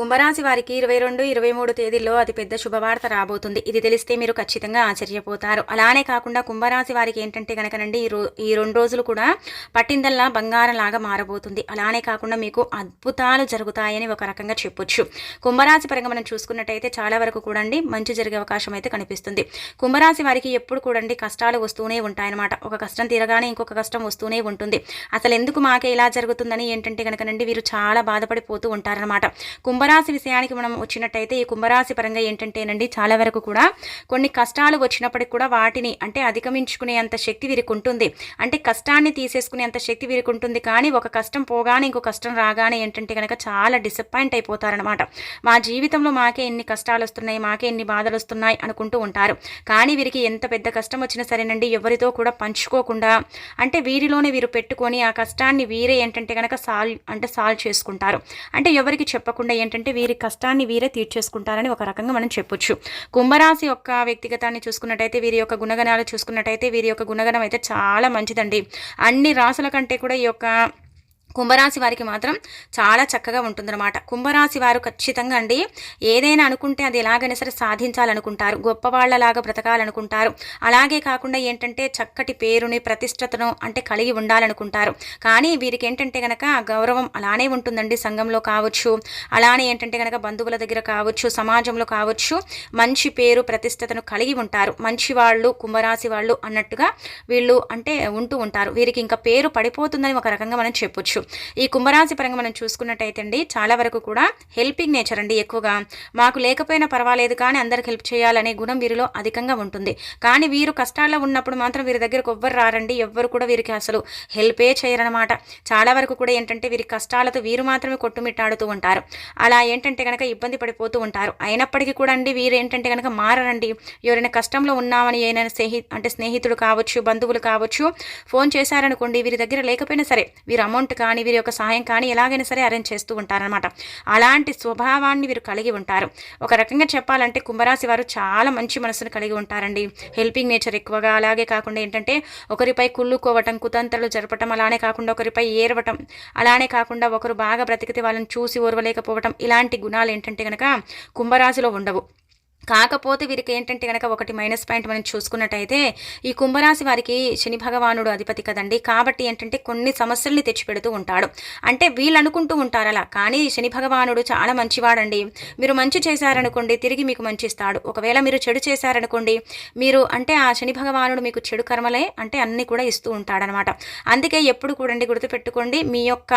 కుంభరాశి వారికి ఇరవై రెండు ఇరవై మూడు తేదీల్లో అతిపెద్ద శుభవార్త రాబోతుంది. ఇది తెలిస్తే మీరు ఖచ్చితంగా ఆశ్చర్యపోతారు. అలానే కాకుండా కుంభరాశి వారికి ఏంటంటే కనుకనండి ఈ రో ఈ రెండు రోజులు కూడా పట్టిందల్లా బంగారం లాగా మారబోతుంది. అలానే కాకుండా మీకు అద్భుతాలు జరుగుతాయని ఒక రకంగా చెప్పొచ్చు. కుంభరాశి పరంగా మనం చూసుకున్నట్టయితే చాలా వరకు కూడండి మంచి జరిగే అవకాశం అయితే కనిపిస్తుంది. కుంభరాశి వారికి ఎప్పుడు కూడండి కష్టాలు వస్తూనే ఉంటాయన్నమాట. ఒక కష్టం తీరగానే ఇంకొక కష్టం వస్తూనే ఉంటుంది. అసలు ఎందుకు మాకే ఇలా జరుగుతుందని ఏంటంటే కనుకనండి వీరు చాలా బాధపడిపోతూ ఉంటారనమాట కుంభరాశి విషయానికి మనం వచ్చినట్టయితే ఈ కుంభరాశి పరంగా ఏంటంటేనండి చాలా వరకు కూడా కొన్ని కష్టాలు వచ్చినప్పటికి కూడా వాటిని అంటే అధిగమించుకునే అంత శక్తి వీరికి ఉంటుంది. అంటే కష్టాన్ని తీసేసుకునే అంత శక్తి వీరికి ఉంటుంది. కానీ ఒక కష్టం పోగానే ఇంకో కష్టం రాగానే ఏంటంటే కనుక చాలా డిసప్పాయింట్ అయిపోతారనమాట మా జీవితంలో మాకే ఎన్ని కష్టాలు వస్తున్నాయి మాకే ఎన్ని బాధలు వస్తున్నాయి అనుకుంటూ ఉంటారు. కానీ వీరికి ఎంత పెద్ద కష్టం వచ్చినా సరేనండి ఎవరితో కూడా పంచుకోకుండా అంటే వీరిలోనే వీరు పెట్టుకొని ఆ కష్టాన్ని వీరే ఏంటంటే కనుక సాల్వ్ అంటే సాల్వ్ చేసుకుంటారు. అంటే ఎవరికి చెప్పకుండా ఏంటంటే వీరి కష్టాన్ని వీరే తీర్చేసుకుంటారని ఒక రకంగా మనం చెప్పొచ్చు. కుంభరాశి యొక్క వ్యక్తిగతాన్ని చూసుకున్నట్టయితే వీరి యొక్క గుణగణాలు చూసుకున్నట్టయితే వీరి యొక్క గుణగణం అయితే చాలా మంచిదండి. అన్ని రాసుల కంటే కూడా ఈ యొక్క కుంభరాశి వారికి మాత్రం చాలా చక్కగా ఉంటుందన్నమాట. కుంభరాశి వారు ఖచ్చితంగా అండి ఏదైనా అనుకుంటే అది ఎలాగైనా సరే సాధించాలనుకుంటారు గొప్పవాళ్ళలాగా బ్రతకాలనుకుంటారు. అలాగే కాకుండా ఏంటంటే చక్కటి పేరుని ప్రతిష్టతను అంటే కలిగి ఉండాలనుకుంటారు. కానీ వీరికి ఏంటంటే కనుక గౌరవం అలానే ఉంటుందండి సంఘంలో కావచ్చు అలానే ఏంటంటే కనుక బంధువుల దగ్గర కావచ్చు సమాజంలో కావచ్చు. మంచి పేరు ప్రతిష్టతను కలిగి ఉంటారు. మంచి వాళ్ళు కుంభరాశి వాళ్ళు అన్నట్టుగా వీళ్ళు అంటే ఉంటూ ఉంటారు. వీరికి ఇంకా పేరు పడిపోతుందని ఒక రకంగా మనం చెప్పొచ్చు. ఈ కుంభరాశి పరంగా మనం చూసుకున్నట్టయితే అండి చాలా వరకు కూడా హెల్పింగ్ నేచర్ అండి ఎక్కువగా. మాకు లేకపోయినా పర్వాలేదు కానీ అందరికి హెల్ప్ చేయాలనే గుణం వీరిలో అధికంగా ఉంటుంది. కానీ వీరు కష్టాల్లో ఉన్నప్పుడు మాత్రం వీరి దగ్గరకు ఎవ్వరు రారండి ఎవ్వరు కూడా వీరికి అసలు హెల్పే చేయరనమాట చాలా వరకు కూడా ఏంటంటే వీరి కష్టాలతో వీరు మాత్రమే కొట్టుమిట్టాడుతూ ఉంటారు. అలా ఏంటంటే కనుక ఇబ్బంది పడిపోతూ ఉంటారు. అయినప్పటికీ కూడా అండి వీరు ఏంటంటే కనుక మారరండి. ఎవరైనా కష్టంలో ఉన్నామని ఏదైనా స్నేహి అంటే స్నేహితుడు కావచ్చు బంధువులు కావచ్చు ఫోన్ చేశారనుకోండి వీరి దగ్గర లేకపోయినా సరే వీరు అమౌంట్ కానీ కానీ వీరి యొక్క సహాయం కానీ ఎలాగైనా సరే అరేంజ్ చేస్తూ ఉంటారనమాట అలాంటి స్వభావాన్ని వీరు కలిగి ఉంటారు. ఒక రకంగా చెప్పాలంటే కుంభరాశి వారు చాలా మంచి మనసును కలిగి ఉంటారండి. హెల్పింగ్ నేచర్ ఎక్కువగా అలాగే కాకుండా ఏంటంటే ఒకరిపై కుళ్ళుకోవటం కుతంత్రలు జరపటం అలానే కాకుండా ఒకరిపై ఏరవటం అలానే కాకుండా ఒకరు బాగా బ్రతికితే వాళ్ళని చూసి ఓర్వలేకపోవటం ఇలాంటి గుణాలు ఏంటంటే కనుక కుంభరాశిలో ఉండవు. కాకపోతే వీరికి ఏంటంటే కనుక ఒకటి మైనస్ పాయింట్ మనం చూసుకున్నట్టయితే ఈ కుంభరాశి వారికి శని భగవానుడు అధిపతి కదండి. కాబట్టి ఏంటంటే కొన్ని సమస్యల్ని తెచ్చిపెడుతూ ఉంటాడు. అంటే వీళ్ళు అనుకుంటూ ఉంటారు అలా కానీ శని భగవానుడు చాలా మంచివాడండి. మీరు మంచి చేశారనుకోండి తిరిగి మీకు మంచి ఇస్తాడు. ఒకవేళ మీరు చెడు చేశారనుకోండి మీరు అంటే ఆ శని భగవానుడు మీకు చెడు కర్మలే అంటే అన్ని కూడా ఇస్తూ ఉంటాడనమాట. అందుకే ఎప్పుడు కూడండి గుర్తుపెట్టుకోండి మీ యొక్క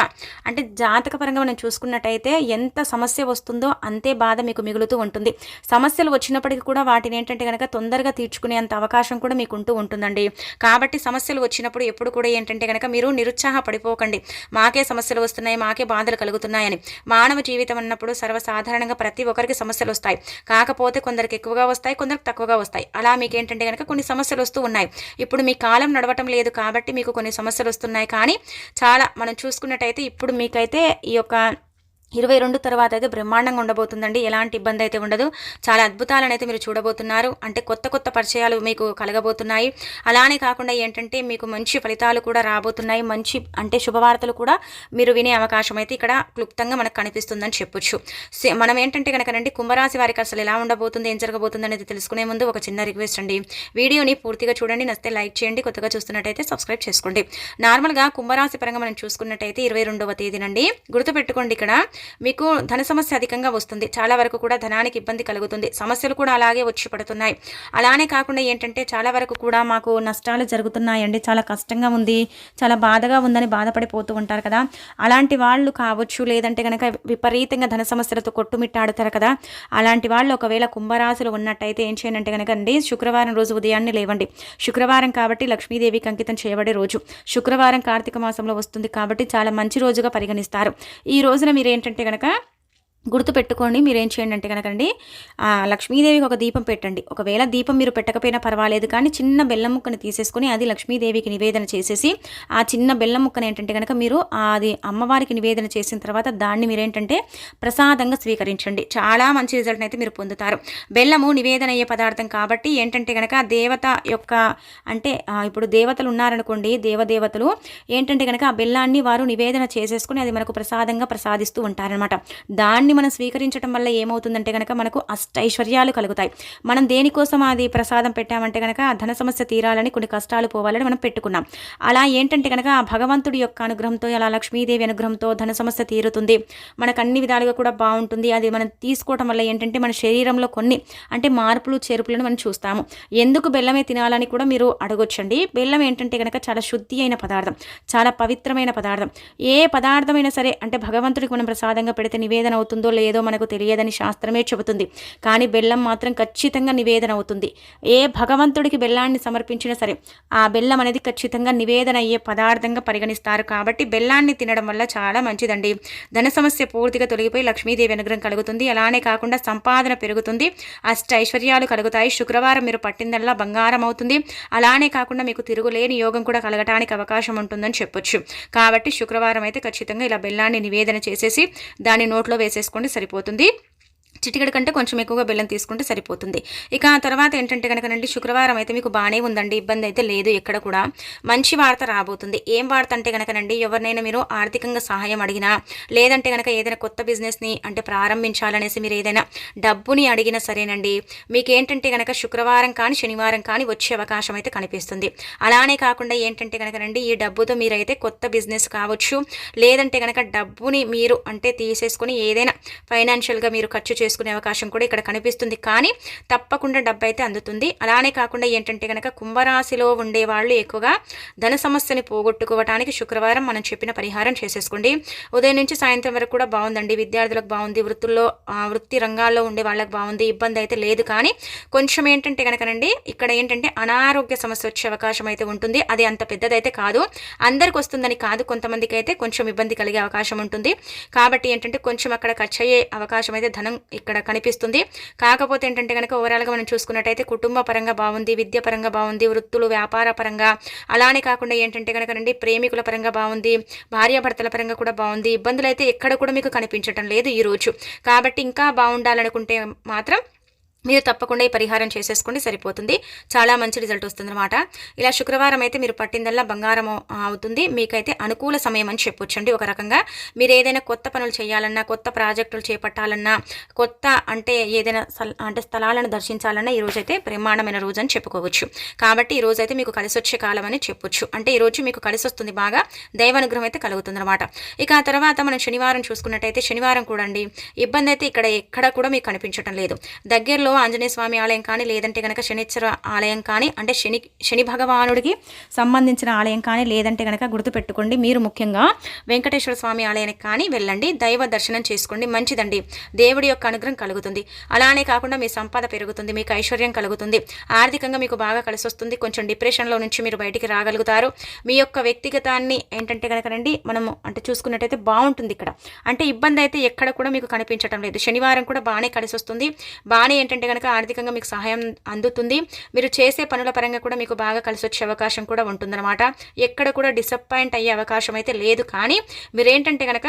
అంటే జాతకపరంగా మనం చూసుకున్నట్టయితే ఎంత సమస్య వస్తుందో అంతే బాధ మీకు మిగులుతూ ఉంటుంది. సమస్యలు వచ్చినప్పటికీ కూడా వాటిని ఏంటంటే కనుక తొందరగా తీర్చుకునేంత అవకాశం కూడా మీకు ఉంటూ ఉంటుందండి. కాబట్టి సమస్యలు వచ్చినప్పుడు ఎప్పుడు కూడా ఏంటంటే కనుక మీరు నిరుత్సాహపడిపోకండి. మాకే సమస్యలు వస్తున్నాయి మాకే బాధలు కలుగుతున్నాయని. మానవ జీవితం అన్నప్పుడు సర్వసాధారణంగా ప్రతి ఒక్కరికి సమస్యలు వస్తాయి. కాకపోతే కొందరికి ఎక్కువగా వస్తాయి కొందరికి తక్కువగా వస్తాయి. అలా మీకు ఏంటంటే కనుక కొన్ని సమస్యలు వస్తూ ఉన్నాయి. ఇప్పుడు మీ కాలం నడవటం లేదు కాబట్టి మీకు కొన్ని సమస్యలు వస్తున్నాయి. కానీ చాలా మనం చూసుకున్నట్టయితే ఇప్పుడు మీకైతే ఈ యొక్క ఇరవై రెండు తర్వాత అయితే బ్రహ్మాండంగా ఉండబోతుందండి. ఎలాంటి ఇబ్బంది అయితే ఉండదు. చాలా అద్భుతాలను అయితే మీరు చూడబోతున్నారు. అంటే కొత్త కొత్త పరిచయాలు మీకు కలగబోతున్నాయి. అలానే కాకుండా ఏంటంటే మీకు మంచి ఫలితాలు కూడా రాబోతున్నాయి. మంచి అంటే శుభవార్తలు కూడా మీరు వినే అవకాశం అయితే ఇక్కడ క్లుప్తంగా మనకు కనిపిస్తుందని చెప్పొచ్చు. మనం ఏంటంటే కనుకనండి కుంభరాశి వారికి అసలు ఎలా ఉండబోతుంది ఏం జరగబోతుంది అనేది తెలుసుకునే ముందు ఒక చిన్న రిక్వెస్ట్ అండి. వీడియోని పూర్తిగా చూడండి. నచ్చితే లైక్ చేయండి. కొత్తగా చూస్తున్నట్టయితే సబ్స్క్రైబ్ చేసుకోండి. నార్మల్గా కుంభరాశి పరంగా మనం చూసుకున్నట్టయితే ఇరవై రెండవ తేదీనండి. గుర్తుపెట్టుకోండి ఇక్కడ మీకు ధన సమస్య అధికంగా వస్తుంది. చాలా వరకు కూడా ధనానికి ఇబ్బంది కలుగుతుంది. సమస్యలు కూడా అలాగే వచ్చి పడుతున్నాయి. అలానే కాకుండా ఏంటంటే చాలా వరకు కూడా మాకు నష్టాలు జరుగుతున్నాయండి. చాలా కష్టంగా ఉంది. చాలా బాధగా ఉందని బాధపడిపోతూ ఉంటారు కదా. అలాంటి వాళ్ళు కావచ్చు లేదంటే కనుక విపరీతంగా ధన సమస్యలతో కొట్టుమిట్టాడుతారు కదా. అలాంటి వాళ్ళు ఒకవేళ కుంభరాశులు ఉన్నట్టయితే ఏం చేయనంటే కనుక అండి శుక్రవారం రోజు ఉదయాన్నే లేవండి. శుక్రవారం కాబట్టి లక్ష్మీదేవికి అంకితం చేయబడే రోజు. శుక్రవారం కార్తీక మాసంలో వస్తుంది కాబట్టి చాలా మంచి రోజుగా పరిగణిస్తారు. ఈ రోజున మీరు ఏంటంటే కనుక గుర్తుపెట్టుకోండి మీరు ఏం చేయండి అంటే కనుకండి లక్ష్మీదేవికి ఒక దీపం పెట్టండి. ఒకవేళ దీపం మీరు పెట్టకపోయినా పర్వాలేదు కానీ చిన్న బెల్లం ముక్కని తీసేసుకొని అది లక్ష్మీదేవికి నివేదన చేసేసి ఆ చిన్న బెల్లం ముక్కని ఏంటంటే కనుక మీరు అది అమ్మవారికి నివేదన చేసిన తర్వాత దాన్ని మీరు ఏంటంటే ప్రసాదంగా స్వీకరించండి. చాలా మంచి రిజల్ట్ని అయితే మీరు పొందుతారు. బెల్లము నివేదన అయ్యే పదార్థం కాబట్టి ఏంటంటే కనుక దేవత యొక్క అంటే ఇప్పుడు దేవతలు ఉన్నారనుకోండి దేవదేవతలు ఏంటంటే కనుక ఆ బెల్లాన్ని వారు నివేదన చేసేసుకుని అది మనకు ప్రసాదంగా ప్రసాదిస్తూ ఉంటారనమాట దాన్ని దేవుణ్ణి మనం స్వీకరించడం వల్ల ఏమవుతుందంటే కనుక మనకు అష్టైశ్వర్యాలు కలుగుతాయి. మనం దేనికోసం అది ప్రసాదం పెట్టామంటే కనుక ధన సమస్య తీరాలని కొన్ని కష్టాలు పోవాలని మనం పెట్టుకున్నాం. అలా ఏంటంటే కనుక ఆ భగవంతుడి యొక్క అనుగ్రహంతో అలా లక్ష్మీదేవి అనుగ్రహంతో ధన సమస్య తీరుతుంది. మనకు అన్ని విధాలుగా కూడా బాగుంటుంది. అది మనం తీసుకోవటం వల్ల ఏంటంటే మన శరీరంలో కొన్ని అంటే మార్పులు చేర్పులను మనం చూస్తాము. ఎందుకు బెల్లమే తినాలని కూడా మీరు అడగొచ్చండి. బెల్లం ఏంటంటే కనుక చాలా శుద్ధి అయిన పదార్థం చాలా పవిత్రమైన పదార్థం. ఏ పదార్థమైనా సరే అంటే భగవంతుడికి మనం ప్రసాదంగా పెడితే నివేదన అవుతుంది? లేదో మనకు తెలియదని శాస్త్రమే చెబుతుంది. కానీ బెల్లం మాత్రం ఖచ్చితంగా నివేదన అవుతుంది. ఏ భగవంతుడికి బెల్లాన్ని సమర్పించినా సరే ఆ బెల్లం అనేది ఖచ్చితంగా నివేదన అయ్యే పదార్థంగా పరిగణిస్తారు. కాబట్టి బెల్లాన్ని తినడం వల్ల చాలా మంచిదండి. ధన సమస్య పూర్తిగా తొలగిపోయి లక్ష్మీదేవి అనుగ్రహం కలుగుతుంది. అలానే కాకుండా సంపాదన పెరుగుతుంది. అష్ట ఐశ్వర్యాలు కలుగుతాయి. శుక్రవారం మీరు పట్టిందల్లా బంగారం అవుతుంది. అలానే కాకుండా మీకు తిరుగులేని యోగం కూడా కలగటానికి అవకాశం ఉంటుందని చెప్పొచ్చు. కాబట్టి శుక్రవారం అయితే ఖచ్చితంగా ఇలా బెల్లాన్ని నివేదన చేసేసి దాన్ని నోట్లో వేసేసుకోండి వేసుకోండి సరిపోతుంది. చిటికెడు కంటే కొంచెం ఎక్కువగా బెల్లం తీసుకుంటే సరిపోతుంది. ఇక తర్వాత ఏంటంటే కనుకనండి శుక్రవారం అయితే మీకు బాగానే ఉందండి ఇబ్బంది అయితే లేదు ఎక్కడ కూడా. మంచి వార్త రాబోతుంది. ఏం వార్త అంటే కనుకనండి ఎవరినైనా మీరు ఆర్థికంగా సహాయం అడిగినా లేదంటే కనుక ఏదైనా కొత్త బిజినెస్ని అంటే ప్రారంభించాలనేసి మీరు ఏదైనా డబ్బుని అడిగినా సరేనండి. మీకు ఏంటంటే కనుక శుక్రవారం కానీ శనివారం కానీ వచ్చే అవకాశం అయితే కనిపిస్తుంది. అలానే కాకుండా ఏంటంటే కనుకనండి ఈ డబ్బుతో మీరైతే కొత్త బిజినెస్ కావచ్చు లేదంటే కనుక డబ్బుని మీరు అంటే తీసేసుకొని ఏదైనా ఫైనాన్షియల్గా మీరు ఖర్చు చేసుకునే అవకాశం కూడా ఇక్కడ కనిపిస్తుంది. కానీ తప్పకుండా డబ్బు అయితే అందుతుంది. అలానే కాకుండా ఏంటంటే కనుక కుంభరాశిలో ఉండే వాళ్ళు ఎక్కువగా ధన సమస్యని పోగొట్టుకోవటానికి శుక్రవారం మనం చెప్పిన పరిహారం చేసేసుకోండి. ఉదయం నుంచి సాయంత్రం వరకు కూడా బాగుందండి. విద్యార్థులకు బాగుంది. వృత్తుల్లో వృత్తి రంగాల్లో ఉండే వాళ్ళకి బాగుంది. ఇబ్బంది అయితే లేదు. కానీ కొంచెం ఏంటంటే కనుకనండి ఇక్కడ ఏంటంటే అనారోగ్య సమస్య వచ్చే అవకాశం అయితే ఉంటుంది. అది అంత పెద్దదైతే కాదు. అందరికి వస్తుందని కాదు. కొంతమందికి అయితే కొంచెం ఇబ్బంది కలిగే అవకాశం ఉంటుంది. కాబట్టి ఏంటంటే కొంచెం అక్కడ ఖర్చు అయ్యే అవకాశం అయితే ధనం ఇక్కడ కనిపిస్తుంది. కాకపోతే ఏంటంటే కనుక ఓవరాల్గా మనం చూసుకున్నట్టయితే కుటుంబ పరంగా బాగుంది విద్య పరంగా బాగుంది వృత్తులు వ్యాపార పరంగా. అలానే కాకుండా ఏంటంటే కనుక రండి ప్రేమికుల పరంగా బాగుంది భార్యాభర్తల పరంగా కూడా బాగుంది. ఇబ్బందులు అయితే ఎక్కడ కూడా మీకు కనిపించటం లేదు ఈరోజు. కాబట్టి ఇంకా బాగుండాలనుకుంటే మాత్రం మీరు తప్పకుండా ఈ పరిహారం చేసేసుకోండి సరిపోతుంది. చాలా మంచి రిజల్ట్ వస్తుందన్నమాట. ఇలా శుక్రవారం అయితే మీరు పట్టిందల్లా బంగారం అవుతుంది. మీకైతే అనుకూల సమయం అని చెప్పొచ్చండి ఒక రకంగా. మీరు ఏదైనా కొత్త పనులు చేయాలన్నా కొత్త ప్రాజెక్టులు చేపట్టాలన్నా కొత్త అంటే ఏదైనా అంటే స్థలాలను దర్శించాలన్నా ఈరోజైతే అయితే బ్రహ్మాండమైన రోజు అని చెప్పుకోవచ్చు. కాబట్టి ఈ అయితే మీకు కలిసి వచ్చే కాలం అని చెప్పొచ్చు. అంటే ఈరోజు మీకు కలిసి వస్తుంది బాగా దైవానుగ్రహం అయితే కలుగుతుందన్నమాట. ఇక ఆ తర్వాత మనం శనివారం చూసుకున్నట్టయితే శనివారం కూడా అండి ఇబ్బంది అయితే ఇక్కడ ఎక్కడ కూడా మీకు కనిపించడం లేదు. దగ్గరలో ఆంజనేయ స్వామి ఆలయం కానీ లేదంటే కనుక శనిశ్వర ఆలయం కానీ అంటే శని శని భగవానుడికి సంబంధించిన ఆలయం కానీ లేదంటే కనుక గుర్తుపెట్టుకోండి. మీరు ముఖ్యంగా వెంకటేశ్వర స్వామి ఆలయానికి కానీ వెళ్ళండి. దైవ దర్శనం చేసుకోండి. మంచిదండి. దేవుడి యొక్క అనుగ్రహం కలుగుతుంది. అలానే కాకుండా మీ సంపద పెరుగుతుంది. మీకు ఐశ్వర్యం కలుగుతుంది. ఆర్థికంగా మీకు బాగా కలిసి వస్తుంది కొంచెం డిప్రెషన్లో నుంచి మీరు బయటికి రాగలుగుతారు. మీ యొక్క వ్యక్తిగతాన్ని ఏంటంటే కనుక రండి మనము అంటే చూసుకున్నట్టయితే బాగుంటుంది ఇక్కడ. అంటే ఇబ్బంది అయితే ఎక్కడ కూడా మీకు కనిపించడం లేదు. శనివారం కూడా బాగానే కలిసి వస్తుంది బాగానే ఏంటంటే ఉంటే కనుక ఆర్థికంగా మీకు సహాయం అందుతుంది. మీరు చేసే పనుల పరంగా కూడా మీకు బాగా కలిసి వచ్చే అవకాశం కూడా ఉంటుందన్నమాట. ఎక్కడ కూడా డిసప్పాయింట్ అయ్యే అవకాశం అయితే లేదు. కానీ మీరేంటంటే కనుక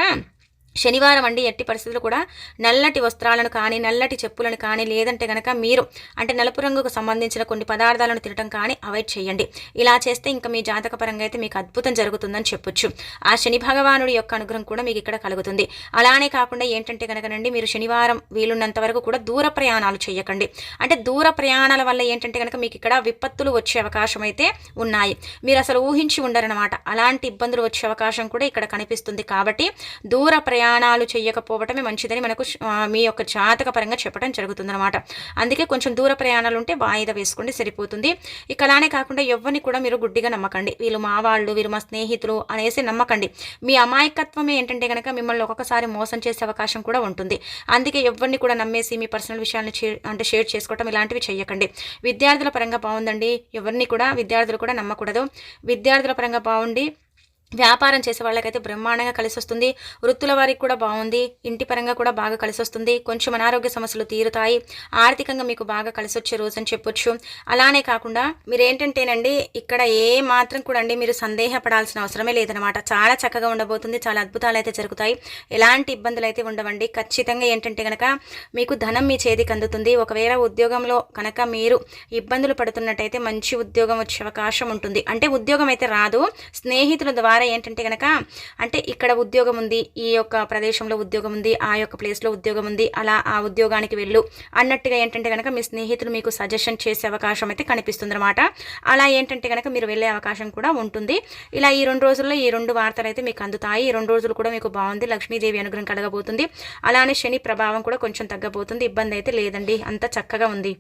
శనివారం అండి ఎట్టి పరిస్థితులు కూడా నల్లటి వస్త్రాలను కానీ నల్లటి చెప్పులను కానీ లేదంటే కనుక మీరు అంటే నలుపు రంగుకు సంబంధించిన కొన్ని పదార్థాలను తినటం కానీ అవాయిడ్ చేయండి. ఇలా చేస్తే ఇంకా మీ జాతక పరంగా అయితే మీకు అద్భుతం జరుగుతుందని చెప్పొచ్చు. ఆ శని భగవానుడి యొక్క అనుగ్రహం కూడా మీకు ఇక్కడ కలుగుతుంది. అలానే కాకుండా ఏంటంటే కనుకనండి మీరు శనివారం వీలున్నంత వరకు కూడా దూర ప్రయాణాలు చేయకండి. అంటే దూర ప్రయాణాల వల్ల ఏంటంటే కనుక మీకు ఇక్కడ విపత్తులు వచ్చే అవకాశం అయితే ఉన్నాయి. మీరు అసలు ఊహించి ఉండరనమాట అలాంటి ఇబ్బందులు వచ్చే అవకాశం కూడా ఇక్కడ కనిపిస్తుంది. కాబట్టి దూర ప్రయాణ ప్రయాణాలు చేయకపోవటమే మంచిదని మనకు మీ యొక్క జాతక పరంగా చెప్పడం జరుగుతుందన్నమాట. అందుకే కొంచెం దూర ప్రయాణాలు ఉంటే వాయిదా వేసుకుంటే సరిపోతుంది. ఇక అలానే కాకుండా ఎవరిని కూడా మీరు గుడ్డిగా నమ్మకండి. వీళ్ళు మా వాళ్ళు వీళ్ళు మా స్నేహితులు అనేసి నమ్మకండి. మీ అమాయకత్వమే ఏంటంటే కనుక మిమ్మల్ని ఒక్కొక్కసారి మోసం చేసే అవకాశం కూడా ఉంటుంది. అందుకే ఎవరిని కూడా నమ్మేసి మీ పర్సనల్ విషయాన్ని అంటే షేర్ చేసుకోవటం ఇలాంటివి చేయకండి విద్యార్థుల పరంగా బాగుందండి. ఎవరిని కూడా విద్యార్థులు కూడా నమ్మకూడదు. విద్యార్థుల పరంగా బాగుండి వ్యాపారం చేసే వాళ్ళకైతే బ్రహ్మాండంగా కలిసి వస్తుంది వృత్తుల వారికి కూడా బాగుంది. ఇంటి పరంగా కూడా బాగా కలిసి వస్తుంది కొంచెం అనారోగ్య సమస్యలు తీరుతాయి. ఆర్థికంగా మీకు బాగా కలిసి వచ్చే రోజు అని చెప్పొచ్చు. అలానే కాకుండా మీరు ఏంటంటేనండి ఇక్కడ ఏ మాత్రం కూడా అండి మీరు సందేహపడాల్సిన అవసరమే లేదనమాట చాలా చక్కగా ఉండబోతుంది. చాలా అద్భుతాలు అయితే జరుగుతాయి. ఎలాంటి ఇబ్బందులు అయితే ఉండవండి. ఖచ్చితంగా ఏంటంటే కనుక మీకు ధనం మీ చేతికి అందుతుంది. ఒకవేళ ఉద్యోగంలో కనుక మీరు ఇబ్బందులు పడుతున్నట్టయితే మంచి ఉద్యోగం వచ్చే అవకాశం ఉంటుంది. అంటే ఉద్యోగం అయితే రాదు. స్నేహితుల ద్వారా ద్వారా ఏంటంటే కనుక అంటే ఇక్కడ ఉద్యోగం ఉంది ఈ యొక్క ప్రదేశంలో ఉద్యోగం ఉంది ఆ యొక్క ప్లేస్లో ఉద్యోగం ఉంది అలా ఆ ఉద్యోగానికి వెళ్ళు అన్నట్టుగా ఏంటంటే కనుక మీ స్నేహితులు మీకు సజెషన్ చేసే అవకాశం అయితే కనిపిస్తుంది అలా ఏంటంటే కనుక మీరు వెళ్ళే అవకాశం కూడా ఉంటుంది. ఇలా ఈ రెండు రోజుల్లో ఈ రెండు వార్తలు అయితే మీకు అందుతాయి. ఈ రెండు రోజులు కూడా మీకు బాగుంది. లక్ష్మీదేవి అనుగ్రహం కలగబోతుంది. అలానే శని ప్రభావం కూడా కొంచెం తగ్గబోతుంది. ఇబ్బంది అయితే లేదండి. అంత చక్కగా ఉంది.